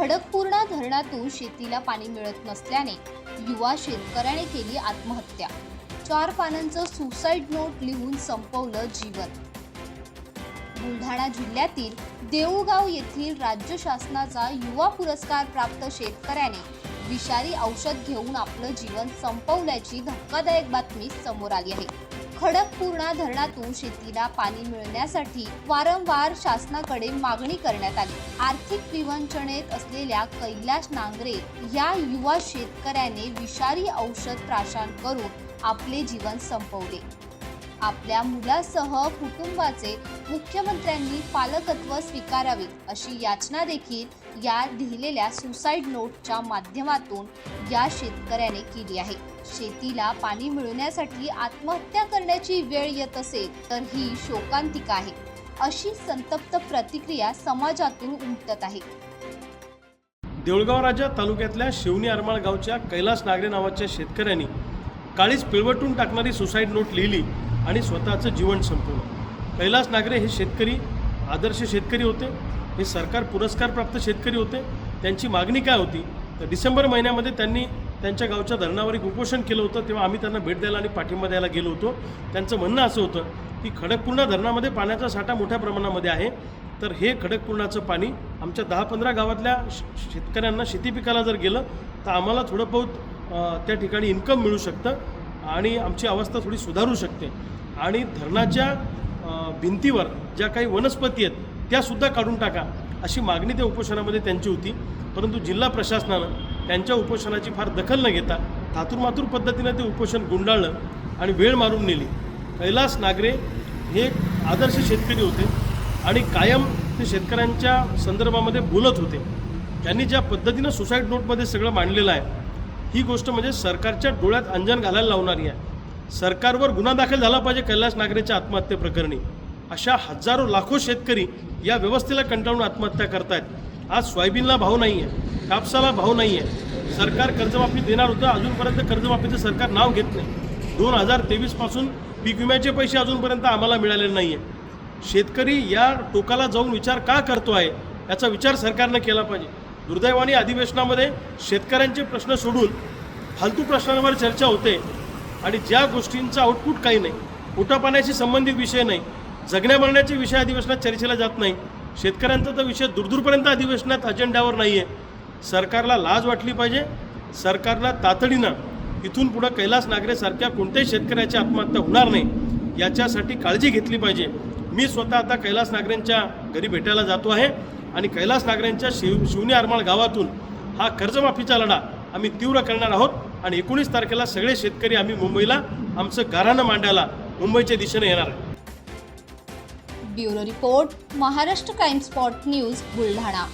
खडकपूर्णा धरणातून शेतीला पाणी मिळत नसल्याने युवा शेतकऱ्याने केली आत्महत्या. चार पानांचं सुसाईड नोट लिहून संपवलं जीवन. बुलढाणा जिल्ह्यातील देऊळगाव येथील राज्य शासनाचा युवा पुरस्कार प्राप्त शेतकऱ्याने विषारी औषध घेऊन आपलं जीवन संपवल्याची धक्कादायक बातमी समोर आली आहे. खडकपूर्णा धरणातून शेतीला पाणी मिळण्यासाठी वारंवार शासनाकडे मागणी करण्यात आली. आर्थिक विवंचनेत असलेल्या कैलाश नांगरे या युवा शेतकऱ्याने विषारी औषध प्राशन करून आपले जीवन संपवले. आपल्या मुलासह कुटुंबाचे मुख्यमंत्र्यांनी पालकत्व स्वीकारावे अशी याचना देखील या लिहिलेल्या सुसाईड नोटच्या माध्यमातून या शेतकऱ्याने केली आहे. शेतीला पाणी मिळवण्यासाठी आत्महत्या करण्याची वेळ येत असेल तर ही शोकांतिका आहे. अशी संतप्त प्रतिक्रिया समाजातून उमटत आहे. देऊळगाव राजा तालुक्यातल्या शिवणी अरमाळ गावच्या कैलास नागरे नावाच्या शेतकऱ्यांनी काळीच पिळवटून टाकणारी सुसाईड नोट लिहिली आणि स्वतःचं जीवन संपवलं. कैलास नागरे हे शेतकरी आदर्श शेतकरी होते. हे सरकार पुरस्कारप्राप्त शेतकरी होते. त्यांची मागणी काय होती? तर डिसेंबर महिन्यामध्ये त्यांनी त्यांच्या गावच्या धरणावर एक उपोषण केलं होतं. तेव्हा आम्ही त्यांना भेट द्यायला आणि पाठिंबा द्यायला गेलो होतो. त्यांचं म्हणणं असं होतं की खडकपूर्णा धरणामध्ये पाण्याचा साठा मोठ्या प्रमाणामध्ये आहे. तर हे खडकपूर्णाचं पाणी आमच्या दहा पंधरा गावातल्या शेतकऱ्यांना शेती पिकाला जर गेलं तर आम्हाला थोडं बहुत त्या ठिकाणी इन्कम मिळू शकतं आणि आमची अवस्था थोडी सुधारू शकते. आणि धरणाच्या भिंतीवर ज्या काही वनस्पती आहेत त्यासुद्धा काढून टाका अशी मागणी त्या उपोषणामध्ये त्यांची होती. परंतु जिल्हा प्रशासनानं त्यांच्या उपोषणाची फार दखल न घेता थातुरमातूर पद्धतीनं ते उपोषण गुंडाळलं आणि वेळ मारून नेली. कैलास नागरे हे एक आदर्श शेतकरी होते आणि कायम ते शेतकऱ्यांच्या संदर्भामध्ये बोलत होते. त्यांनी ज्या पद्धतीनं सुसाईड नोटमध्ये सगळं मांडलेलं आहे ही गोष्ट म्हणजे सरकारच्या डोळ्यात अंजन घालायला लावणारी आहे. सरकारवर गुन्हा दाखल झाला पाहिजे कैलास नागरेच्या आत्महत्येप्रकरणी अशा हजारो लाखो शेतकरी या व्यवस्थेला कंटाळून आत्महत्या करतायत. आज सोयाबीनला भाव नाही आहे कापसाला भाव नाही आहे सरकार कर्जमाफी देणार होतं अजूनपर्यंत कर्जमाफीचं सरकार नाव घेत नाही. दोन हजार तेवीसपासून पीक विम्याचे पैसे अजूनपर्यंत आम्हाला मिळालेले नाही आहे शेतकरी या टोकाला जाऊन विचार का करतो आहे याचा विचार सरकारनं केला पाहिजे. दुर्दैवाने अधिवेशनामध्ये शेतकऱ्यांचे प्रश्न सोडून फालतू प्रश्नांवर चर्चा होते आणि ज्या गोष्टींचा आउटपुट काही नाही पोटापाण्याशी संबंधित विषय नाही जगण्या मरण्याचे विषय अधिवेशनात चर्चेला जात नाही. शेतकऱ्यांचा तर विषय दूरदूरपर्यंत अधिवेशनात अजेंड्यावर नाही आहे सरकारला लाज वाटली पाहिजे. सरकारला तातडीनं इथून पुढं कैलास नागरेसारख्या कोणत्याही शेतकऱ्याची आत्महत्या होणार नाही याच्यासाठी काळजी घेतली पाहिजे. मी स्वतः आता कैलास नागरेंच्या घरी भेटायला जातो आहे आणि कैलास नागरेंच्या शिव शिवने आरमाळ गावातून हा कर्जमाफीचा लढा आम्ही तीव्र करणार आहोत आणि एकोणीस तारखेला सगळे शेतकरी आम्ही मुंबईला आमचं गाऱ्हाणं मांडायला मुंबईच्या दिशेने येणार आहे. Bureau report Maharashtra crime spot news Buldhana.